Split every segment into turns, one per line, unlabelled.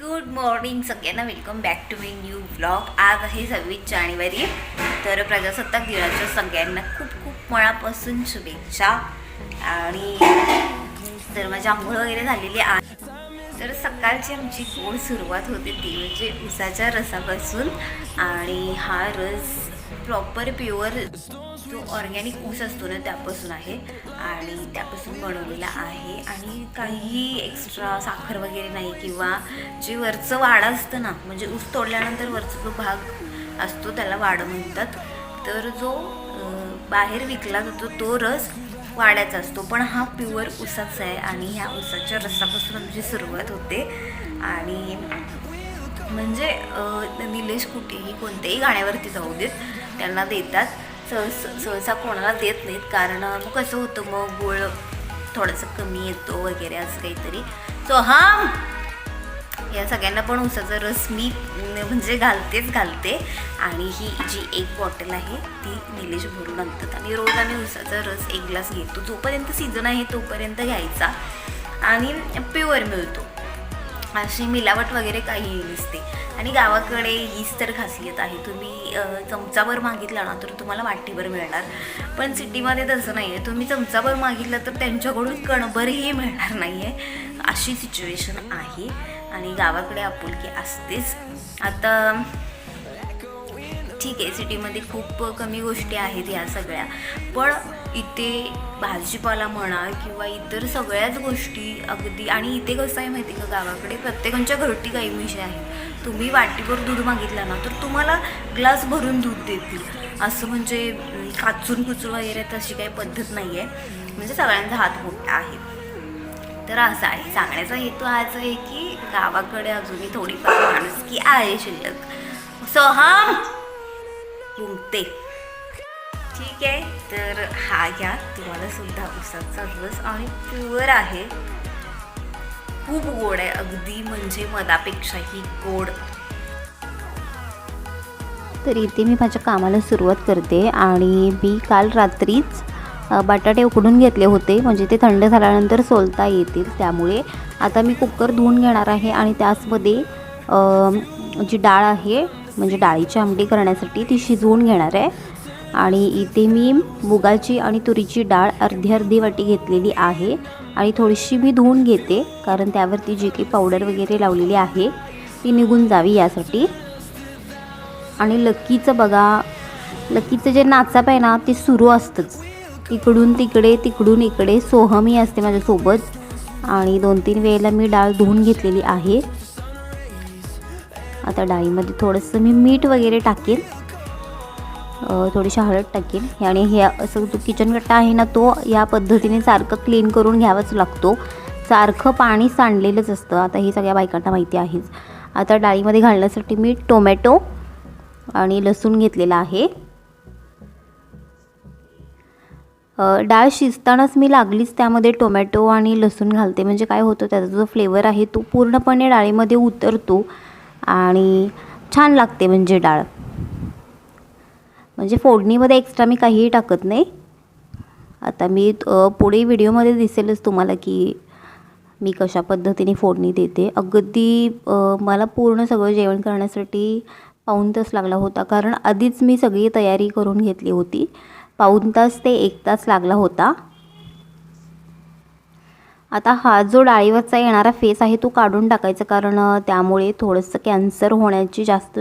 Good morning सगळ्यांना. Welcome back to मी new blog आज आहे सव्वीस जानेवारी. तर प्रजासत्ताक दिनाच्या सगळ्यांना खूप खूप मनापासून शुभेच्छा. आणि तर माझी आंघोळ वगैरे झालेली आहे. तर सकाळची आमची गोड सुरुवात होते ती म्हणजे उसाच्या रसापासून. आणि हा रस प्रॉपर प्युअर जो ऑर्गॅनिक ऊस असतो ना त्यापासून आहे. आणि त्यापासून बनवलेला आहे. आणि काही एक्स्ट्रा साखर वगैरे नाही किंवा जे वरचं वाडं असतं ना म्हणजे ऊस तोडल्यानंतर वरचा जो भाग असतो त्याला वाडं म्हणतात. तर जो बाहेर विकला जातो तो रस वाड्याचा असतो. पण हा प्युअर ऊसाचा आहे आणि ह्या ऊसाच्या रसापासून आमची सुरुवात होते. आणि म्हणजे निलेश कुठेही कोणत्याही गाण्यावरती जाऊ देत त्यांना देतात. सहस सहसा कोणाला देत नाहीत. कारण मग कसं होतं मग गोळ थोडंसं कमी येतो वगैरे असं काहीतरी. सो हा! या सगळ्यांना पण उसाचा रस मी म्हणजे घालतेच घालते. आणि ही जी एक बॉटल आहे ती निलेश भरून आणतात. आणि रोज आम्ही उसाचा रस एक ग्लास घेतो. जोपर्यंत सीझन आहे तोपर्यंत घ्यायचा. आणि प्युअर मिळतो. अशी मिलावट वगैरे काही नसते. आणि गावाकडे हीच तर खासियत आहे. तुम्ही चमचाभर मागितला ना तर तुम्हाला वाटीभर मिळणार. पण सिटीमध्ये तसं नाही आहे तुम्ही चमचाभर मागितलं तर त्यांच्याकडून कणभरही मिळणार नाही आहे अशी सिच्युएशन आहे. आणि गावाकडे आपुलकी असतेच. आता ठीक आहे सिटीमध्ये खूप कमी गोष्टी आहेत ह्या सगळ्या. पण इथे भाजीपाला म्हणा किंवा इतर सगळ्याच गोष्टी अगदी आणि इथे कसं आहे माहिती का गावाकडे प्रत्येकांच्या घरटी गाई म्हशी आहे तुम्ही वाटीभर दूध मागितला ना तर तुम्हाला ग्लास भरून दूध देतील. असं म्हणजे काचून कुचून वगैरे तशी काही पद्धत नाही आहे म्हणजे सगळ्यांचा हात मोठा आहे. तर असं आहे. सांगण्याचा हेतू हाच आहे की गावाकडे अजूनही थोडीफार माणुसकी आहे शिल्लक. सो हा ठीक आहे. तर हा घ्या तुम्हाला सुद्धा उसाचा रस आणि प्युअर आहे. खूप गोड आहे. अगदी म्हणजे मधापेक्षाही गोड.
तर इथे मी माझ्या कामाला सुरुवात करते आणि मी काल रात्रीच बटाटे उकडून घेतले होते. म्हणजे ते थंड झाल्यानंतर सोलता येतील. त्यामुळे आता मी कुकर धुवून घेणार आहे आणि त्याचमध्ये जी डाळ आहे म्हणजे डाळीची आमटी करण्यासाठी ती शिजवून घेणार आहे. आणि इथे मी मुगाची आणि तुरीची डाळ अर्धी अर्धी वाटी घेतलेली आहे. आणि थोडीशी मी धुवून घेते कारण त्यावरती जी काही पावडर वगैरे लावलेली आहे ती निघून जावी यासाठी. आणि लक्कीचं बघा लक्कीचं जे नाचाप आहे ना ते सुरू असतंच. इकडून तिकडे तिकडून इकडे सोहमी असते माझ्यासोबत. आणि दोन तीन वेळेला मी डाळ धुवून घेतलेली आहे. आता डाळीमध्ये थोडंसं मी मीठ वगैरे टाकेन. थोडीशी हळद टाकेन. आणि हे असं जो किचन कट्टा आहे ना तो या पद्धतीने सारखं क्लीन करून घ्यावाच लागतो. सारखं पाणी सांडलेलंच असतं. आता हे सगळ्या बायकांना माहिती आहेच. आता डाळीमध्ये घालण्यासाठी मी टोमॅटो आणि लसूण घेतलेला आहे. डाळ शिजतानाच मी लागलीच त्यामध्ये टोमॅटो आणि लसूण घालते. म्हणजे काय होतं त्याचा जो फ्लेवर आहे तो पूर्णपणे डाळीमध्ये उतरतो आणि छान लागते म्हणजे डाळ. म्हणजे फोडणीमध्ये एक्स्ट्रा मी काहीही टाकत नाही. आता मी पुढे व्हिडिओमध्ये दिसेलच तुम्हाला की मी कशा पद्धतीने फोडणी देते. अगदी मला पूर्ण सगळं जेवण करण्यासाठी पाऊण तास लागला होता. कारण आधीच मी सगळी तयारी करून घेतली होती. पाऊण तास ते एक तास लागला होता. आता हा जो डाळीवरचा येणारा फेस आहे तो काढून टाकायचा कारण त्यामुळे थोडंसं कॅन्सर होण्याची जास्त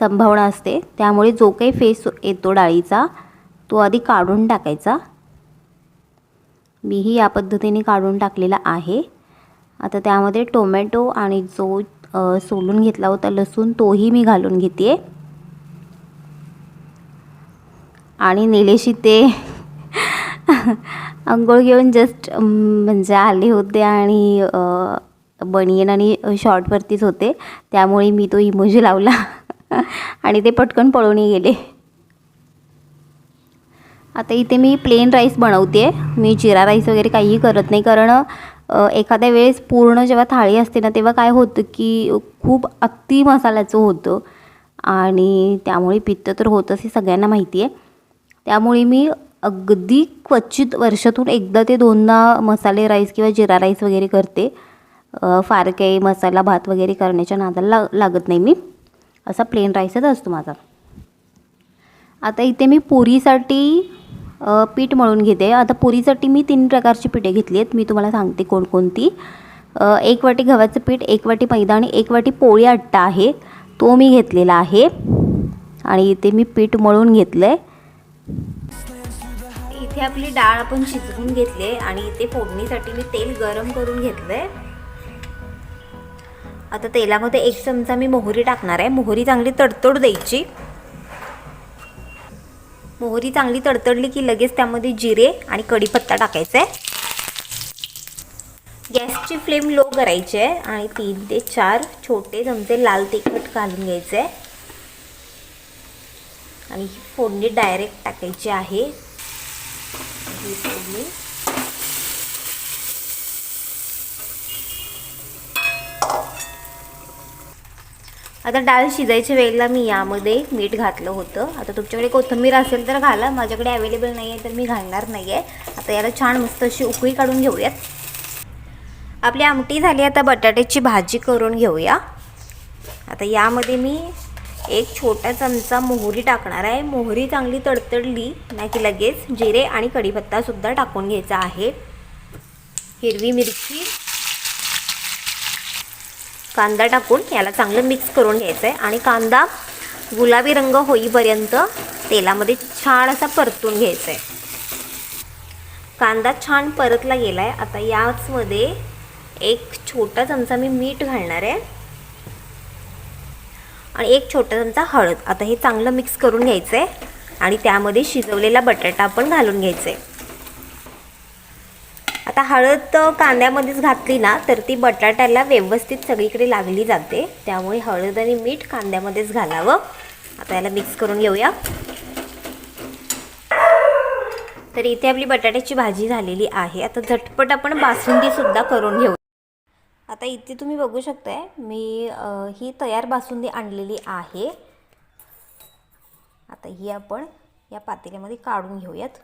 संभावना असते. त्यामुळे जो काही फेस येतो डाळीचा तो आधी काढून टाकायचा. मीही या पद्धतीने काढून टाकलेला आहे. आता त्यामध्ये टोमॅटो आणि जो सोलून घेतला होता लसूण तोही मी घालून घेते आणि निलेशी ते आंघोळ घेऊन जस्ट म्हणजे आले होते आणि बनियन आणि शॉर्टवरतीच होते. त्यामुळे मी तो इमोजी लावला. आणि ते पटकन पळूनही गेले. आता इथे मी प्लेन राईस बनवते मी जिरा राईस वगैरे काहीही करत नाही. कारण एखाद्या वेळेस पूर्ण जेव्हा थाळी असते ना तेव्हा काय होतं की खूप अति मसाल्याचं होतं. आणि त्यामुळे पित्त तर होतंच हे सगळ्यांना माहिती आहे त्यामुळे मी अगदी क्वचित वर्षातून एकदा ते दोनदा मसाले राईस किंवा जिरा राईस वगैरे करते. फार काही मसाला भात वगैरे करण्याच्या नादाला लागत नाही मी. असा प्लेन राईसच असतो माझा. आता इथे मी पुरीसाठी पीठ मळून घेते. आता पुरीसाठी मी तीन प्रकारची पिठे घेतली आहेत. मी तुम्हाला सांगते कोणकोणती. एक वाटी गव्हाचं पीठ एक वाटी मैदा आणि एक वाटी पोळी आट्टा आहे. तो मी घेतलेला आहे. आणि इथे मी पीठ मळून घेतलं आहे इथे आपली डाळ आपण शिजवून घेतली आणि इथे फोडणीसाठी मी तेल गरम करून घेतलं आहे आता तेलामध्ये एक चमचा मी मोहरी टाकणार आहे. मोहरी चांगली तडतड द्यायची. मोहरी चांगली तडतडली की लगेच त्यामध्ये जिरे आणि कढीपत्ता टाकायचा. आहे गॅसची फ्लेम लो करायची आहे आणि तीन ते चार छोटे चमचे लाल तिखट घालून घ्यायचे. आहे आणि ही फोडणी डायरेक्ट टाकायची आहे. ही फोडणी आता डाळ शिजायच्या वेळेला मी यामध्ये मीठ घातलं होतं. आता तुमच्याकडे कोथिंबीर असेल तर घाला. माझ्याकडे अवेलेबल नाही आहे तर मी घालणार नाही आहे आता याला छान मस्त अशी उकळी काढून घेऊयात. आपली आमटी झाली आता बटाट्याची भाजी करून घेऊया. आता यामध्ये मी एक छोटा चमचा मोहरी टाकणार आहे. मोहरी चांगली तडतडली नाही की लगेच जिरे आणि कढीपत्तासुद्धा टाकून घ्यायचा आहे. हिरवी मिरची कांदा टाकून याला चांगलं मिक्स करून घ्यायचं आहे आणि कांदा गुलाबी रंग होईपर्यंत तेलामध्ये छान असा परतून घ्यायचा आहे कांदा छान परतला गेला आहे आता याचमध्ये एक छोटा चमचा मी मीठ घालणार आहे. आणि एक छोटा चमचा हळद. आता हे चांगलं मिक्स करून घ्यायचं आहे आणि त्यामध्ये शिजवलेला बटाटा आपण घालून घ्यायचा आहे आता हळद कांद्यामध्येच घातली ना तर ती बटाट्याला व्यवस्थित सगळीकडे लागली जाते. त्यामुळे हळद आणि मीठ कांद्यामध्येच घालावं. आता याला मिक्स करून घेऊया. तर इथे आपली बटाट्याची भाजी झालेली आहे. आता झटपट आपण बासुंदीसुद्धा करून घेऊ. आता इथे तुम्ही बघू शकताय मी ही तयार बासुंदी आणलेली आहे. आता ही आपण या पातेल्यामध्ये काढून घेऊयात.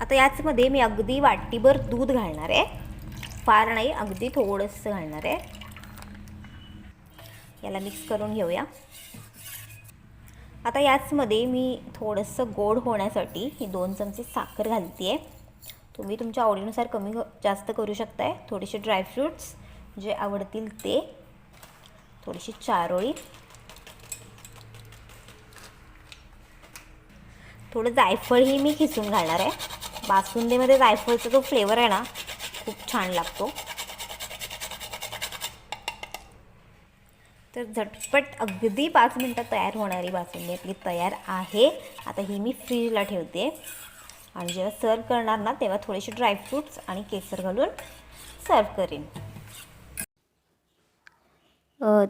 आता याचमध्ये मी अगदी वाटीभर दूध घालणार आहे. फार नाही अगदी थोडंसं घालणार आहे. याला मिक्स करून घेऊया. आता याचमध्ये मी थोडंसं गोड होण्यासाठी ही दोन चमचे साखर घालते आहे तुम्ही तुमच्या आवडीनुसार कमी क- जास्त करू शकताय. थोडेसे ड्रायफ्रूट्स जे आवडतील ते. थोडीशी चारोळी. थोडं जायफळही मी खिसून घालणार आहे. बासुंदीमध्ये जायफळचा जो फ्लेवर आहे ना खूप छान लागतो. तर झटपट अगदी पाच मिनटात तयार होणारी बासुंदी आपली तयार आहे. आता ही मी फ्रीजला ठेवते. आणि जेव्हा सर्व करणार ना तेव्हा थोडेसे ड्रायफ्रूट्स आणि केसर घालून सर्व करेन.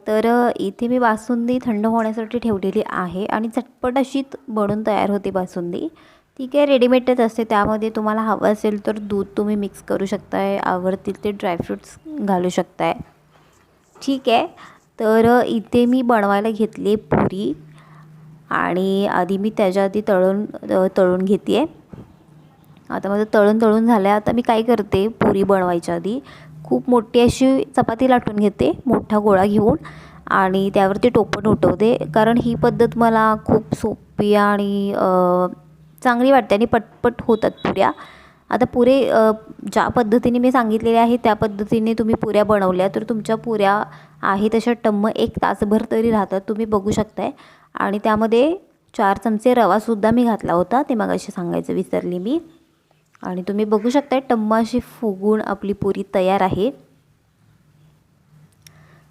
तर इथे मी बासुंदी थंड होण्यासाठी ठेवलेली आहे आणि झटपट अशीच बनून तयार होते बासुंदी. ती काय रेडीमेडच असते. त्यामध्ये तुम्हाला हवं असेल तर दूध तुम्ही मिक्स करू शकताय. आवडतील ते ड्रायफ्रूट्स घालू शकताय. ठीक आहे. तर इथे मी बनवायला घेतली पुरी. आणि आधी मी त्याच्या आधी तळून तळून घेते आहे आता माझं तळून तळून झालं आहे आता मी काय करते पुरी बनवायच्या आधी खूप मोठी अशी चपाती लाटून घेते मोठा गोळा घेऊन. आणि त्यावरती टोपण उठवते. कारण ही पद्धत मला खूप सोपी आणि चांगली वाटते आणि पटपट होतात पुऱ्या. आता पुरे ज्या पद्धतीने मी सांगितलेले आहे त्या पद्धतीने तुम्ही पुऱ्या बनवल्या तर तुमच्या पुऱ्या आहे तशा टम्म एक तासभर तरी राहतात तुम्ही बघू शकताय. आणि त्यामध्ये चार चमचे रवासुद्धा मी घातला होता ते मग असे सांगायचं विसरली मी. आणि तुम्ही बघू शकताय टम्म अशी फुगून आपली पुरी तयार आहे.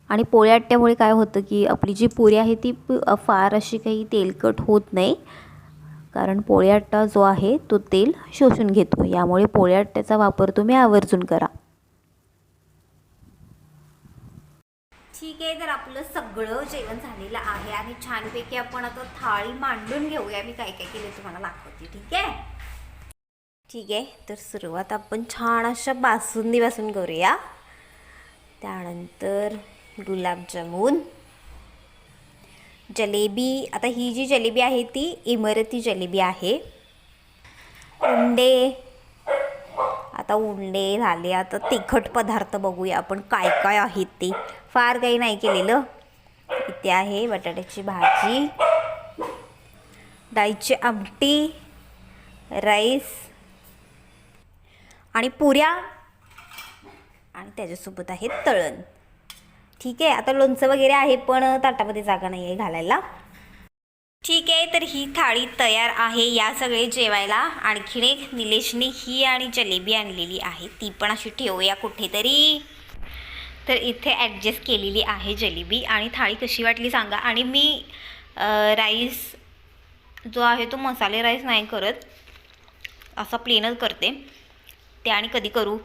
आणि पोळ्या अट्ट्यामुळे काय होतं की आपली जी पुरी आहे ती फार अशी काही तेलकट होत नाही. कारण पोळी आट्टा जो आहे तो तेल शोषून घेतो. यामुळे पोळी वापर तुम्ही आवर्जून करा. ठीक आहे तर आपलं सगळं जेवण झालेलं आहे आणि छानपैकी आपण आता थाळी मांडून घेऊया. मी काय काय केलं तुम्हाला दाखवते ठीक आहे? ठीक आहे तर सुरुवात आपण छान अशा बासुंदीपासून करूया. त्यानंतर गुलाबजामून. जलेबी आता ही जी जलेबी आहे ती इमरती जलेबी आहे. उंडे.
आता उंडे झाले आता तिखट पदार्थ बघूया आपण काय काय आहेत ते. फार काही नाही केलेलं. इथे आहे बटाट्याची भाजी डाळीची आमटी राईस आणि पुऱ्या. आणि त्याच्यासोबत आहे तळण. ठीक आहे आता लोणचं वगैरे आहे पण ताटामध्ये जागा नाही आहे घालायला. ठीक आहे तर ही थाळी तयार आहे या सगळे जेवायला. आणखीन एक निलेशने ही आणि जलेबी आणलेली आहे ती पण अशी ठेवूया कुठेतरी. तर इथे ॲडजस्ट केलेली आहे जलेबी. आणि थाळी कशी वाटली सांगा. आणि मी राईस जो आहे तो मसाले राईस नाही करत. असा प्लेनच करते. ते आणि कधी करू?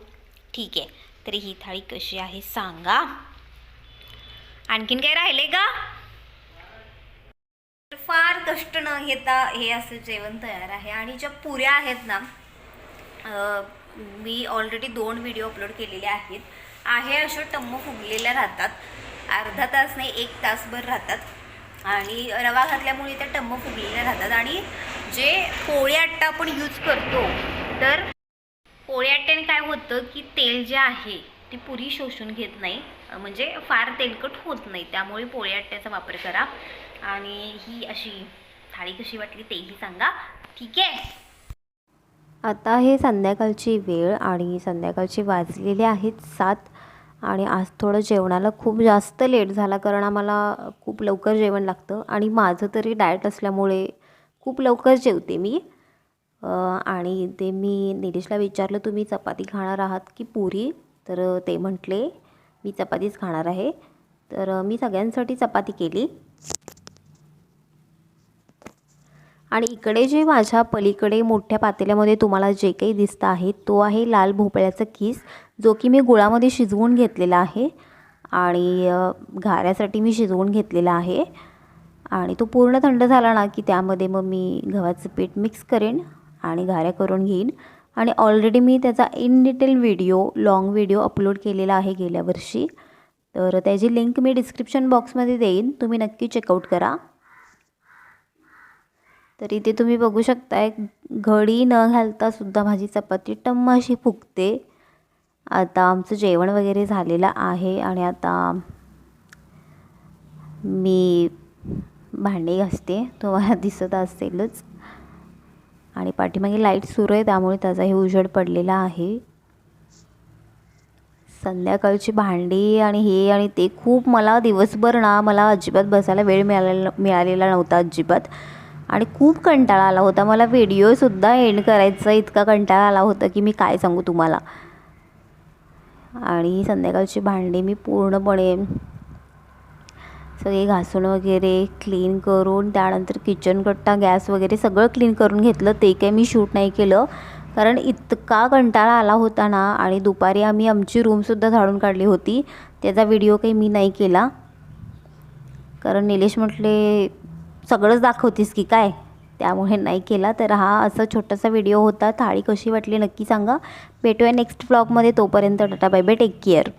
ठीक आहे. तर ही थाळी कशी आहे सांगा. आणखीन काय राहिले का तर फार कष्ट न घेता हे असं जेवण तयार आहे आणि ज्या पुऱ्या आहेत ना मी ऑलरेडी दोन व्हिडिओ अपलोड केलेले आहेत. आहे अशा टम्म फुगलेल्या राहतात. अर्धा तास नाही एक तासभर राहतात. आणि रवा घातल्यामुळे त्या टम्म फुगलेल्या राहतात. आणि जे पोळी आट्टा आपण यूज करतो तर पोळी आट्ट्याने काय होतं की तेल जे आहे ती पुरी शोषून घेत नाही. म्हणजे फार तेलकट होत नाही. त्यामुळे पोळी अट्ट्याचा वापर करा. आणि ही अशी थाळी कशी वाटली तेही सांगा. ठीक आहे?
आता हे संध्याकाळची वेळ आणि संध्याकाळची वाजलेले आहेत सात. आणि आज थोडं जेवणाला खूप जास्त लेट झाला कारण आम्हाला खूप लवकर जेवण लागतं. आणि माझं तरी डाएट असल्यामुळे खूप लवकर जेवते मी. आणि ते मी निलेशला विचारलं तुम्ही चपाती खाणार आहात की पुरी? तर ते म्हटले मी चपातीच खाणार आहे. तर मी सगळ्यांसाठी चपाती केली. आणि इकडे जे माझ्या पलीकडे मोठ्या पातेल्यामध्ये तुम्हाला जे काही दिसतं आहे तो आहे लाल भोपळ्याचा किस जो की मी गुळामध्ये शिजवून घेतलेला आहे. आणि घाऱ्यासाठी मी शिजवून घेतलेला आहे. आणि तो पूर्ण थंड झाला ना की त्यामध्ये मग मी गव्हाचं पीठ मिक्स करेन आणि घाऱ्या करून घेईन. आणि ऑलरेडी मी त्याचा in detail video long video upload केलेला आहे गेल्या वर्षी. तर त्याची लिंक मी डिस्क्रिप्शन बॉक्समध्ये देईन. तुम्ही नक्की चेकआउट करा. तर इथे तुम्ही बघू शकताय घडी न घालता सुद्धा माझी चपाती टम्म अशी फुगते. आता आमचं जेवण वगैरे झालेलं आहे आणि आता मी भांडे घासते. तुम्हाला दिसत असेलच. आणि पाठीमागे लाइट सुरू आहे त्यामुळे त्याचा हे उजेड पडलेला आहे. संध्याकाळची भांडी आणि हे आणि ते खूप मला दिवसभर ना मला अजिबात बसायला वेळ मिळालेला मिळालेला नव्हता अजिबात. आणि खूप कंटाळा आला होता. मला व्हिडिओसुद्धा एंड करायचा इतका कंटाळा आला होता की मी काय सांगू तुम्हाला. आणि संध्याकाळची भांडी मी पूर्णपणे सगळे घासून वगैरे क्लीन करून त्यानंतर किचन कट्टा गॅस वगैरे सगळं क्लीन करून घेतलं. ते काही मी शूट नाही केलं. कारण इतका कंटाळा आला होता ना आणि दुपारी आम्ही आमची रूमसुद्धा झाडून काढली होती. त्याचा व्हिडिओ काही मी नाही केला. कारण निलेश म्हटले सगळंच दाखवतीस की काय? त्यामुळे नाही केला. तर हा असा छोटासा व्हिडिओ होता. थाळी कशी वाटली नक्की सांगा. भेटूया नेक्स्ट ब्लॉगमध्ये तोपर्यंत tata bye bye. Take care